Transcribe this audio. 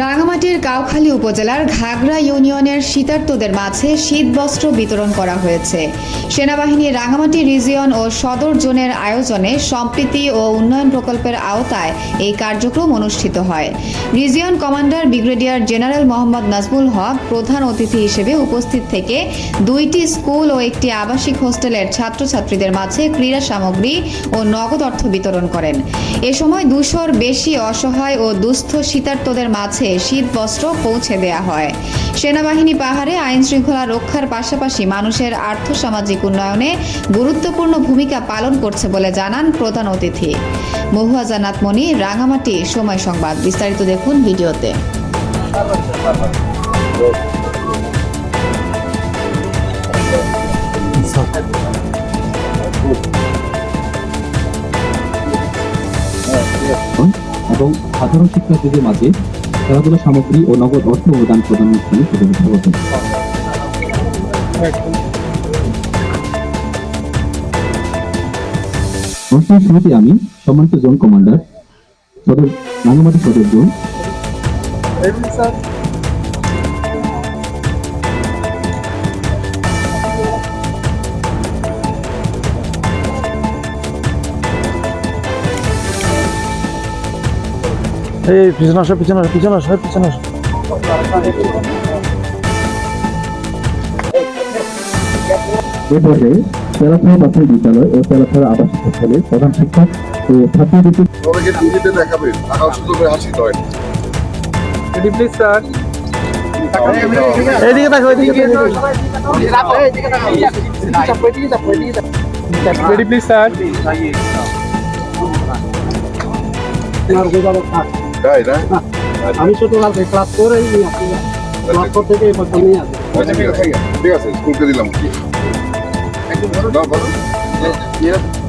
রাঙামাটির কাউখালী উপজেলার ঘাগড়া ইউনিয়নের শীতার্তদের মাঝে শীতবস্ত্র বিতরণ করা হয়েছে। সেনাবাহিনী রাঙামাটি রিজিয়ন ও সদর জোনের আয়োজনে সম্প্রীতি ও উন্নয়ন প্রকল্পের আওতায় এই কার্যক্রম অনুষ্ঠিত হয়। Region commander brigadier general Mohammad Nazmul Haque প্রধান অতিথি হিসেবে উপস্থিত থেকে দুইটি স্কুল ও একটি আবাসিক হোস্টেলের ছাত্রছাত্রীদের মাঝে ক্রীড়া সামগ্রী ও নগদ অর্থ বিতরণ করেন। এ সময় দুশোর বেশি অসহায় ও দুস্থ শীতার্তদের মাঝে শীত বস্ত্র পৌঁছে দেয়া হয়। সেনাবাহিনী পাহাড়ে আইন শৃঙ্খলা রক্ষার পাশাপাশি মানুষের আর্থসামাজিক উন্নয়নে গুরুত্বপূর্ণ ভূমিকা পালন করছে বলে জানান প্রধান অতিথি। মহুয়া জানাত মণি রাঙামাটি, সময় সংবাদ। বিস্তারিত দেখুন ভিডিওতে। এবং সাধারণ শিক্ষার্থীদের মাঝে খেলাধুলা সামগ্রী ও নগদ অর্থ অনুদান প্রদান অনুষ্ঠানে প্রতিনিধিত্ব করবেন অনুষ্ঠানের শুরুতে আমি সম্মানিত জোন কমান্ডার, সদর রাঙামাটি সদর জোন। এই পিছনে আসো পিছনে আসো পিছনে আসো এই পিছনে আসো। এ পর্যায়ে তেলাথা প্রাথমিক বিদ্যালয় ও তেলাথা আবাসিক হোস্টেলের প্রধান শিক্ষক ও ছাত্রীদের সবাইকে দেখাবেন টাকা সুযোগ করে হাসি হয় এইদিকে দেখো. তাই না আমি ছোট কালকে ক্লাস করে ক্লাস করতে গিয়ে এবার সামনেই আছে আচ্ছা ঠিক আছে ঠিক আছে স্কুলকে দিলাম কি। দাও, দাও।